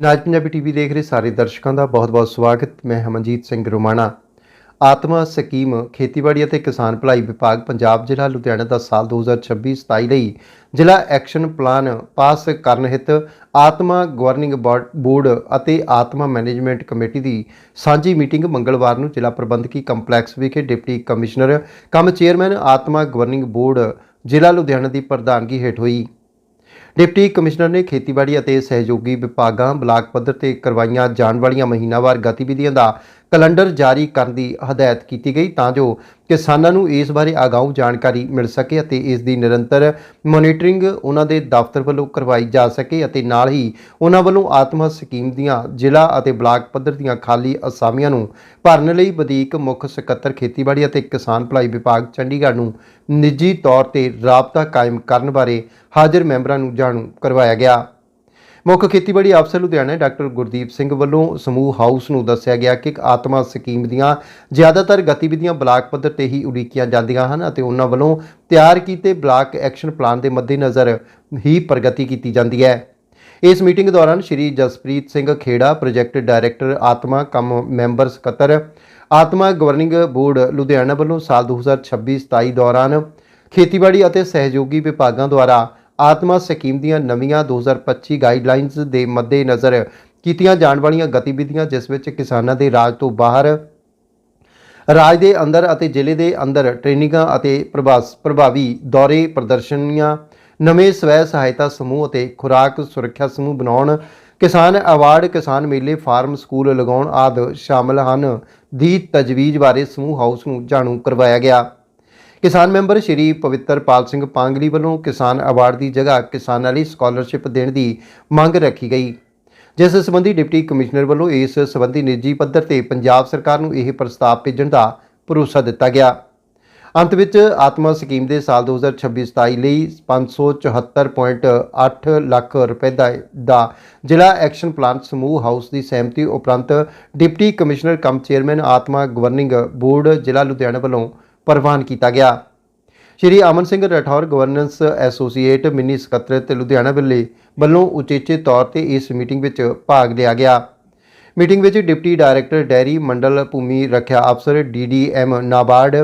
ਨਾਜ Punjabi TV ਦੇਖ ਰਹੇ ਸਾਰੇ ਦਰਸ਼ਕਾਂ ਦਾ ਬਹੁਤ-ਬਹੁਤ ਸਵਾਗਤ। ਮੈਂ ਹਮਨਜੀਤ ਸਿੰਘ ਰੋਮਾਣਾ। ਆਤਮਾ ਸਕੀਮ ਖੇਤੀਬਾੜੀ ਅਤੇ ਕਿਸਾਨ ਭਲਾਈ ਵਿਭਾਗ ਪੰਜਾਬ ਜ਼ਿਲ੍ਹਾ ਲੁਧਿਆਣਾ ਦਾ ਸਾਲ 2026-27 ਲਈ ਜ਼ਿਲ੍ਹਾ ਐਕਸ਼ਨ ਪਲਾਨ ਪਾਸ ਕਰਨ ਹਿਤ ਆਤਮਾ ਗਵਰਨਿੰਗ ਬੋਰਡ- ਬੋਰਡ ਅਤੇ ਆਤਮਾ ਮੈਨੇਜਮੈਂਟ ਕਮੇਟੀ ਦੀ ਸਾਂਝੀ ਮੀਟਿੰਗ ਮੰਗਲਵਾਰ ਨੂੰ ਜ਼ਿਲ੍ਹਾ ਪ੍ਰਬੰਧਕੀ ਕੰਪਲੈਕਸ ਵਿਖੇ deputy commissioner, cum chairman, ATMA governing board, ਜ਼ਿਲ੍ਹਾ ਲੁਧਿਆਣਾ ਦੀ ਪ੍ਰਧਾਨਗੀ ਹੇਠ ਹੋਈ। ਡਿਪਟੀ ਕਮਿਸ਼ਨਰ ਨੇ ਖੇਤੀਬਾੜੀ ਅਤੇ ਸਹਿਯੋਗੀ ਵਿਭਾਗਾਂ ਬਲਾਕ ਪੱਧਰ ਤੇ ਕਰਵਾਈਆਂ ਜਾਣ ਵਾਲੀਆਂ ਮਹੀਨਾਵਾਰ ਗਤੀਵਿਧੀਆਂ ਦਾ ਕੈਲੰਡਰ ਜਾਰੀ ਕਰਨ ਦੀ ਹਦਾਇਤ ਕੀਤੀ ਗਈ ਤਾਂ ਜੋ ਕਿਸਾਨਾਂ ਨੂੰ ਇਸ ਬਾਰੇ ਅਗਾਊਂ ਜਾਣਕਾਰੀ ਮਿਲ ਸਕੇ ਅਤੇ ਇਸ ਦੀ ਨਿਰੰਤਰ ਮੋਨੀਟਰਿੰਗ ਉਹਨਾਂ ਦੇ ਦਫ਼ਤਰ ਵੱਲੋਂ ਕਰਵਾਈ ਜਾ ਸਕੇ ਅਤੇ ਨਾਲ ਹੀ ਉਹਨਾਂ ਵੱਲੋਂ ਆਤਮਾ ਸਕੀਮ ਦੀਆਂ ਜ਼ਿਲ੍ਹਾ ਅਤੇ ਬਲਾਕ ਪੱਧਰ ਦੀਆਂ ਖਾਲੀ ਅਸਾਮੀਆਂ ਨੂੰ ਭਰਨ ਲਈ ਵਧੀਕ ਮੁੱਖ ਸਕੱਤਰ ਖੇਤੀਬਾੜੀ ਅਤੇ ਕਿਸਾਨ ਭਲਾਈ ਵਿਭਾਗ ਚੰਡੀਗੜ੍ਹ ਨੂੰ ਨਿੱਜੀ ਤੌਰ ਤੇ ਰਾਬਤਾ ਕਾਇਮ ਕਰਨ ਬਾਰੇ ਹਾਜ਼ਰ ਮੈਂਬਰਾਂ ਨੂੰ ਜਾਣੂ ਕਰਵਾਇਆ ਗਿਆ। ਮੁੱਖ ਖੇਤੀਬਾੜੀ ਅਫਸਰ ਲੁਧਿਆਣਾ ਡਾਕਟਰ ਗੁਰਦੀਪ ਸਿੰਘ ਵੱਲੋਂ ਸਮੂਹ ਹਾਊਸ ਨੂੰ ਦੱਸਿਆ ਗਿਆ ਕਿ ਆਤਮਾ ਸਕੀਮ ਦੀਆਂ ਜ਼ਿਆਦਾਤਰ ਗਤੀਵਿਧੀਆਂ ਬਲਾਕ ਪੱਧਰ ਤੇ ਹੀ ਉਲੀਕੀਆਂ ਜਾਂਦੀਆਂ ਹਨ ਅਤੇ ਉਹਨਾਂ ਵੱਲੋਂ ਤਿਆਰ ਕੀਤੇ ਬਲਾਕ ਐਕਸ਼ਨ ਪਲਾਨ ਦੇ ਮੱਦੇਨਜ਼ਰ ਹੀ ਪ੍ਰਗਤੀ ਕੀਤੀ ਜਾਂਦੀ ਹੈ। ਇਸ ਮੀਟਿੰਗ ਦੌਰਾਨ ਸ਼੍ਰੀ ਜਸਪ੍ਰੀਤ ਸਿੰਘ ਖੇੜਾ, ਪ੍ਰੋਜੈਕਟ ਡਾਇਰੈਕਟਰ, ਆਤਮਾ ਕਮ ਮੈਂਬਰ ਸਕੱਤਰ, ਆਤਮਾ ਗਵਰਨਿੰਗ ਬੋਰਡ ਲੁਧਿਆਣਾ ਵੱਲੋਂ ਸਾਲ 2026-27 ਦੌਰਾਨ ਖੇਤੀਬਾੜੀ ਅਤੇ ਸਹਿਯੋਗੀ ਵਿਭਾਗਾਂ ਦੁਆਰਾ ਆਤਮਾ ਸਕੀਮ ਦੀਆਂ ਨਵੀਆਂ 2025 ਗਾਈਡਲਾਈਨਸ ਦੇ ਮੱਦੇਨਜ਼ਰ ਕੀਤੀਆਂ ਜਾਣ ਵਾਲੀਆਂ ਗਤੀਵਿਧੀਆਂ, ਜਿਸ ਵਿੱਚ ਕਿਸਾਨਾਂ ਦੇ ਰਾਜ ਤੋਂ ਬਾਹਰ, ਰਾਜ ਦੇ ਅੰਦਰ ਅਤੇ ਜ਼ਿਲ੍ਹੇ ਦੇ ਅੰਦਰ ਟ੍ਰੇਨਿੰਗਾਂ ਅਤੇ ਪ੍ਰਭਾਸ, ਪ੍ਰਭਾਵੀ ਦੌਰੇ ਪ੍ਰਦਰਸ਼ਨੀਆਂ, ਨਵੇਂ ਸਵੈ ਸਹਾਇਤਾ ਸਮੂਹ ਅਤੇ ਖੁਰਾਕ ਸੁਰੱਖਿਆ ਸਮੂਹ ਬਣਾਉਣ, ਕਿਸਾਨ ਅਵਾਰਡ, ਕਿਸਾਨ ਮੇਲੇ, ਫਾਰਮ ਸਕੂਲ ਲਗਾਉਣ ਆਦਿ ਸ਼ਾਮਲ ਹਨ। ਦੀ ਤਜਵੀਜ਼ ਬਾਰੇ ਸਮੂਹ ਹਾਊਸ ਨੂੰ ਜਾਣੂ ਕਰਵਾਇਆ ਗਿਆ। ਕਿਸਾਨ ਮੈਂਬਰ ਸ਼੍ਰੀ ਪਵਿੱਤਰਪਾਲ ਸਿੰਘ ਪਾਂਗਲੀ ਵੱਲੋਂ ਕਿਸਾਨ ਅਵਾਰਡ ਦੀ ਜਗ੍ਹਾ ਕਿਸਾਨਾਂ ਲਈ ਸਕਾਲਰਸ਼ਿਪ ਦੇਣ ਦੀ ਮੰਗ ਰੱਖੀ ਗਈ। ਜਿਸ ਸੰਬੰਧੀ ਡਿਪਟੀ ਕਮਿਸ਼ਨਰ ਵੱਲੋਂ ਇਸ ਸੰਬੰਧੀ ਨਿੱਜੀ ਪੱਧਰ ਤੇ ਪੰਜਾਬ ਸਰਕਾਰ ਨੂੰ ਇਹ ਪ੍ਰਸਤਾਵ ਭੇਜਣ ਦਾ ਭਰੋਸਾ ਦਿੱਤਾ ਗਿਆ। ਅੰਤ ਵਿੱਚ ਆਤਮਾ ਸਕੀਮ ਦੇ ਸਾਲ 2026-27 ਲਈ 574.8 ਲੱਖ ਰੁਪਏ ਦਾ ਦਾ ਜ਼ਿਲ੍ਹਾ ਐਕਸ਼ਨ ਪਲਾਨ ਸਮੂਹ ਹਾਊਸ ਦੀ ਸਹਿਮਤੀ ਉਪਰੰਤ deputy commissioner cum chairman ATMA governing board ਜ਼ਿਲ੍ਹਾ ਲੁਧਿਆਣਾ ਵੱਲੋਂ ਪ੍ਰਵਾਨ ਕੀਤਾ ਗਿਆ। Shri Aman Singh Rathore, governance associate mini secretariat Ludhiana ਵੱਲੇ ਵੱਲੋਂ ਉਚੇਚੇ ਤੌਰ ਤੇ ਇਸ ਮੀਟਿੰਗ ਵਿੱਚ ਭਾਗ ਲਿਆ ਗਿਆ। ਮੀਟਿੰਗ ਵਿੱਚ ਡਿਪਟੀ ਡਾਇਰੈਕਟਰ ਡੈਰੀ ਮੰਡਲ ਭੂਮੀ ਰੱਖਿਆ ਅਫਸਰ DDM NABARD,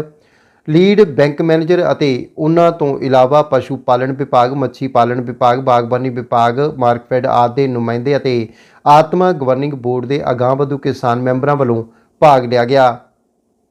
lead bank manager ਅਤੇ ਉਹਨਾਂ ਤੋਂ ਇਲਾਵਾ ਪਸ਼ੂ ਪਾਲਣ ਵਿਭਾਗ, ਮੱਛੀ ਪਾਲਣ ਵਿਭਾਗ, ਬਾਗਬਾਨੀ ਵਿਭਾਗ, ਮਾਰਕਫੈਡ ਆਦਿ ਦੇ ਨੁਮਾਇੰਦੇ ਅਤੇ ਆਤਮਾ ਗਵਰਨਿੰਗ ਬੋਰਡ ਦੇ ਅਗਾਂਹਵਧੂ ਕਿਸਾਨ ਮੈਂਬਰਾਂ ਵੱਲੋਂ ਭਾਗ ਲਿਆ ਗਿਆ।